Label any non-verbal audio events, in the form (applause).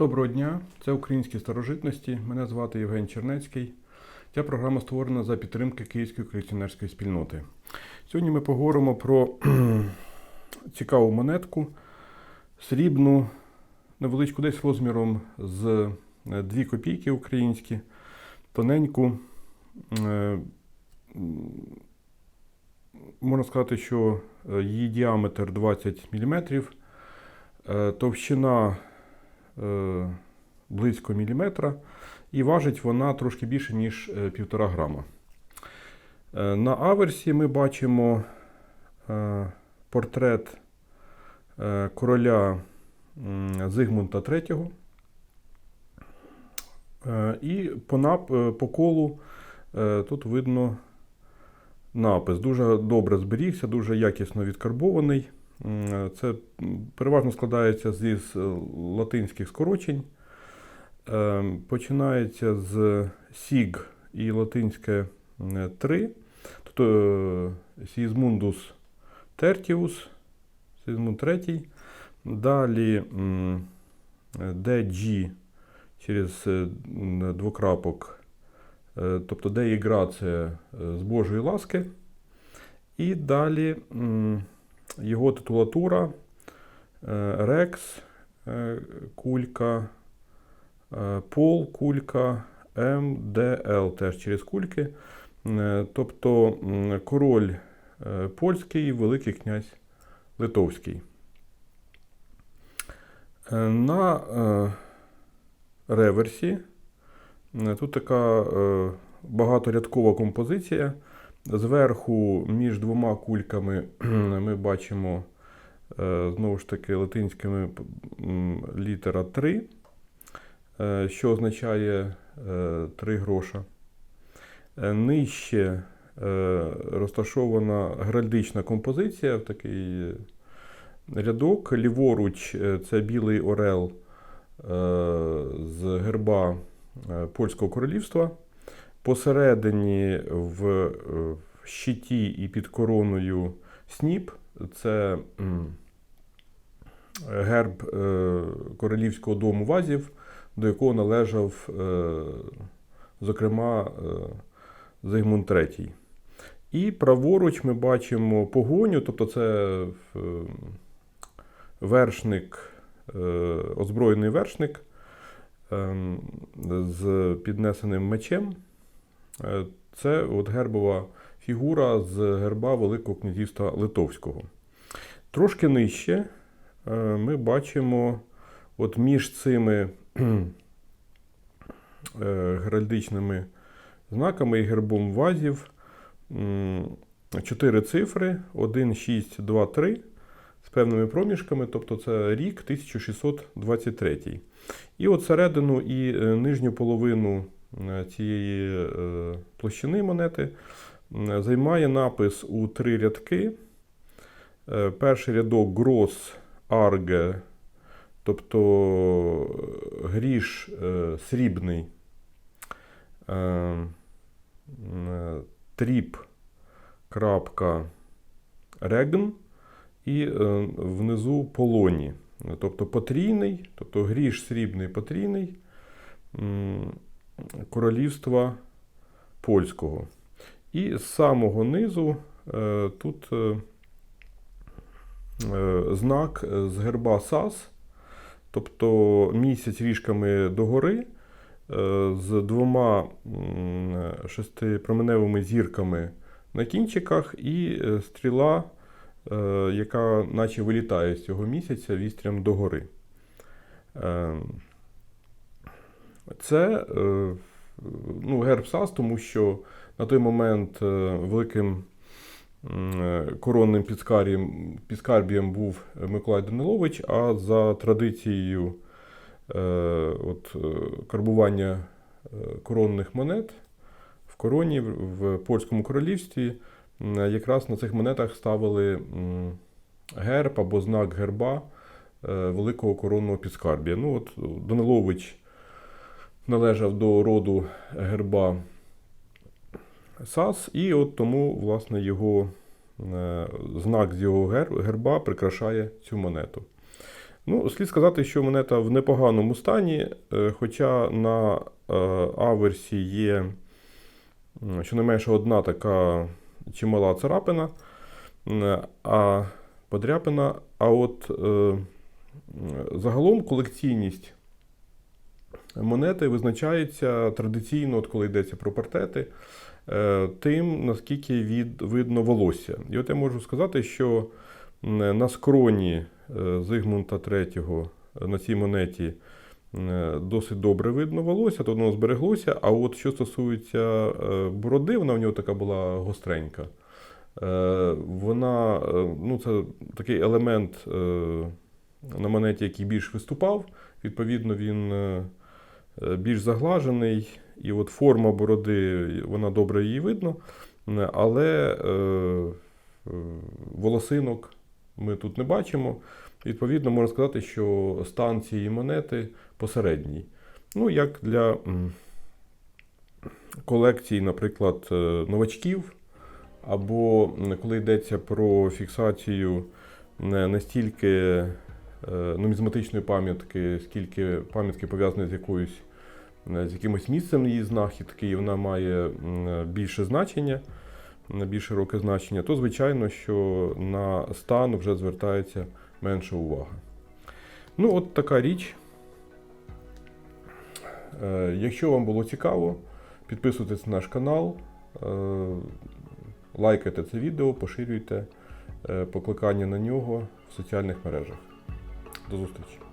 Доброго дня, це українські старожитності. Мене звати Євген Чернецький. Ця програма створена за підтримки Київської колекціонерської спільноти. Сьогодні ми поговоримо про (clears throat) цікаву монетку, срібну, невеличку десь розміром з 2 копійки українські, тоненьку. Е, Можна сказати, що е, її діаметр 20 мм, товщина е, близько міліметра, і важить вона трошки більше, ніж е, 1,5 грама. Е, На аверсі ми бачимо е, портрет е, короля Зигмунта III. Е, І по, нап... е, по колу е, тут видно напис. Дуже добре зберігся, дуже якісно відкарбований. Це переважно складається зі е, латинських скорочень. Е, Починається з сіг і латинське 3, тобто е, Сізмундус Тертіус, Сізмунд III. Далі DG через е, двокрапок, е, тобто де і грація е, з Божої ласки. І далі його титулатура е, Рекс, е, кулька, е, Пол, кулька, МДЛ теж через кульки. Тобто король польський, Великий князь Литовський. На реверсі тут така багаторядкова композиція. Зверху між двома кульками (clears throat) ми бачимо е, знову ж таки латинськими літера 3, е, що означає 3 гроша. Е, Нижче е, розташована геральдична композиція, в такий рядок. Ліворуч це білий орел з герба Польського королівства. Посередині в е, щиті і під короною сніп. Це герб е, королівського дому вазів, до якого належав, е, зокрема, Зигмунд III. І праворуч ми бачимо погоню, тобто це вершник, озброєний вершник ем, з піднесеним мечем. Е, Це от гербова фігура з герба Великого князівства Литовського. Трошки нижче е, ми бачимо от між цими (clears throat) е, геральдичними знаками і гербом вазів чотири цифри 1, 6, 2, 3 з певними проміжками, тобто це рік 1623. І от середину і нижню половину цієї е, площини монети займає напис у три рядки. Е, Перший рядок Грос Арге, тобто е, гріш е, срібний, е, е, тріп, крапка, регн, і е, внизу полоні. Тобто потрійний, тобто гріш срібний потрійний королівства польського. І з самого низу е, тут е, е, знак з герба САС, тобто місяць ріжками догори з двома шестипроменевими зірками на кінчиках, і стріла, яка наче вилітає з цього місяця вістрям догори. Це е, ну, герб САС, тому що на той момент е, великим е, коронним підскарбієм був Миколай Данилович, а за традицією от, карбування коронних монет в короні в польському королівстві якраз на цих монетах ставили герб або знак герба великого коронного підскарбія. Ну, от Данилович належав до роду герба САС, і от тому, власне, його е, знак з його гер- герба прикрашає цю монету. Ну, слід сказати, що монета в непоганому стані, е, хоча на е, аверсі є щонайменше одна така чимала царапина, а подряпина. А от загалом колекційність монети визначається традиційно, от коли йдеться про портрети, е, тим, наскільки від, видно волосся. І от я можу сказати, що на скроні е, Зигмунта III на цій монеті е, досить добре видно волосся, то воно збереглося. А от що стосується е, бороди, вона в нього така була гостренька. Е, Вона, е, ну, це такий елемент е, на монеті, який більш виступав. Відповідно, він е, е, більш заглажений, і от форма бороди, вона добре її видно, але е, е, волосинок ми тут не бачимо. Відповідно, можна сказати, що стан цієї монети посередній. Ну, як для м, колекції, наприклад, е, новачків, або коли йдеться про фіксацію не стільки е, нумізматичної пам'ятки, скільки пам'ятки пов'язаної з якоюсь е, з якимось місцем її знахідки, і вона має більше значення, більш широке значення, то звичайно, що на стан вже звертається менша увага. Ну, от така річ. Е, Якщо вам було цікаво, підписуйтесь на наш канал, е, лайкайте це відео, поширюйте е, покликання на нього в соціальних мережах. До зустрічі!